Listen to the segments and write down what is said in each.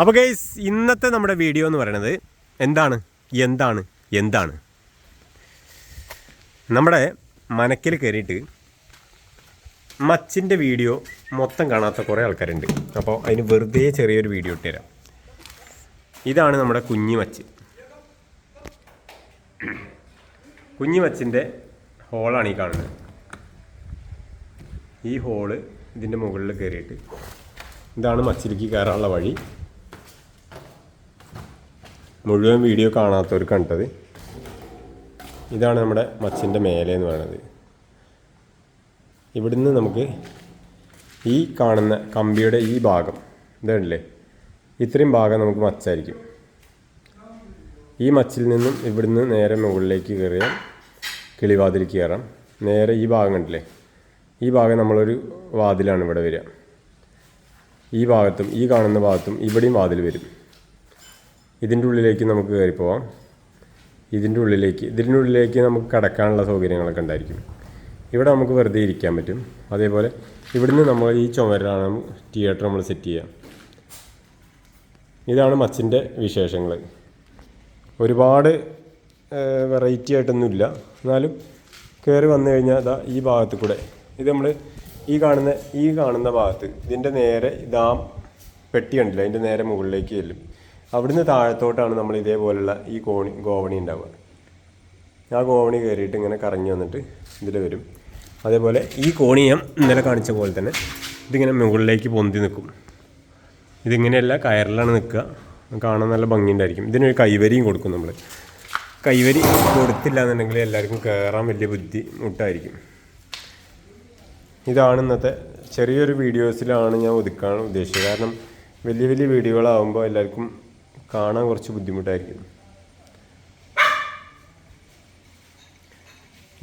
അപ്പോൾ ഗൈസ് ഇന്നത്തെ നമ്മുടെ വീഡിയോ എന്ന് പറയുന്നത് എന്താണ്? എന്താണ്? എന്താണ്? നമ്മുടെ മനക്കിൽ കയറിയിട്ട് മച്ചിന്റെ വീഡിയോ മൊത്തം കാണാത്ത കുറേ ആൾക്കാരുണ്ട്. അപ്പോൾ അതിന് വെറുതെ ചെറിയൊരു വീഡിയോ ഇട്ടുതരാം ഇതാണ് നമ്മുടെ കുഞ്ഞി മച്ച്. കുഞ്ഞി മച്ചിന്റെ ഹോളാണ് ഈ കാണുന്നത്. ഈ ഹോൾ ഇതിന്റെ മുകളിൽ കയറിയിട്ട് ഇതാണ് മച്ചിലേക്ക് കയറാനുള്ള വഴി. മുഴുവൻ വീഡിയോ കാണാത്തവർ കണ്ടത് ഇതാണ് നമ്മുടെ മച്ചിന്റെ മേലെ എന്ന് പറയുന്നത്. ഇവിടുന്ന് നമുക്ക് ഈ കാണുന്ന കമ്പിയുടെ ഈ ഭാഗം ഇതല്ലേ ഇത്രയും ഭാഗം നമുക്ക് മച്ചായിരിക്കും. ഈ മച്ചിൽ നിന്നും ഇവിടുന്ന് നേരെ മുകളിലേക്ക് കയറിയാൽ കിളിവാതിലേക്ക് കയറാം. നേരെ ഈ ഭാഗം കണ്ടില്ലേ? ഈ ഭാഗം നമ്മളൊരു വാതിലാണ് ഇവിടെ വരിക. ഈ ഭാഗത്തും ഈ കാണുന്ന ഭാഗത്തും ഇവിടെയും വാതിൽ വരും. ഇതിന്റെ ഉള്ളിലേക്ക് നമുക്ക് കയറിപ്പോവാം പോവാം. ഇതിന്റെ ഉള്ളിലേക്ക് ഇതിന്റെ ഉള്ളിലേക്ക് നമുക്ക് കടക്കാനുള്ള സൗകര്യങ്ങളൊക്കെ ഉണ്ടായിരിക്കും. ഇവിടെ നമുക്ക് വെറുതെ ഇരിക്കാൻ പറ്റും. അതേപോലെ ഇവിടുന്ന് നമ്മൾ ഈ ചുമരാണ് തിയേറ്റർ നമ്മൾ സെറ്റ് ചെയ്യുക. ഇതാണ് മച്ചിന്റെ വിശേഷങ്ങൾ. ഒരുപാട് വെറൈറ്റി ആയിട്ടൊന്നുമില്ല. എന്നാലും കയറി വന്നു കഴിഞ്ഞാൽ ഇതാ ഈ ഭാഗത്ത് കൂടെ. ഇത് നമ്മൾ ഈ കാണുന്ന ഈ കാണുന്ന ഭാഗത്ത് ഇതിന്റെ നേരെ ഇതാ പെട്ടി കണ്ടില്ല? അതിന്റെ നേരെ മുകളിലേക്ക് ചെല്ലും. അവിടുന്ന് താഴത്തോട്ടാണ് നമ്മൾ ഇതേപോലുള്ള ഈ കോണി ഗോവണി ഉണ്ടാവുക. ആ ഗോവണി കയറിയിട്ട് ഇങ്ങനെ കറങ്ങി വന്നിട്ട് ഇതിൽ വരും. അതേപോലെ ഈ കോണി ഞാൻ ഇന്നലെ കാണിച്ച പോലെ തന്നെ ഇതിങ്ങനെ മുകളിലേക്ക് പൊന്തി നിൽക്കും. ഇതിങ്ങനെയല്ല കയറിലാണ് നിൽക്കുക. കാണാൻ നല്ല ഭംഗിയുണ്ടായിരിക്കും. ഇതിനൊരു കൈവരിയും കൊടുക്കും നമ്മൾ കൈവരി കൊടുത്തില്ല എന്നുണ്ടെങ്കിൽ എല്ലാവർക്കും കയറാൻ വലിയ ബുദ്ധിമുട്ടായിരിക്കും. ഇതാണ് ഇന്നത്തെ ചെറിയൊരു വീഡിയോസിലാണ് ഞാൻ ഒതുക്കാൻ ഉദ്ദേശിച്ചത്. കാരണം വലിയ വലിയ വീഡിയോകളാകുമ്പോൾ എല്ലാവർക്കും കാണാൻ കുറച്ച് ബുദ്ധിമുട്ടായിരിക്കും.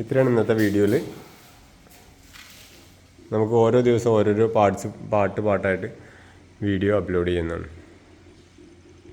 ഇത്രയാണ് ഇന്നത്തെ വീഡിയോയിൽ നമുക്ക് ഓരോ ദിവസം ഓരോരോ പാർട്സ് പാട്ട് പാട്ടായിട്ട് വീഡിയോ അപ്ലോഡ് ചെയ്യുന്നതാണ്.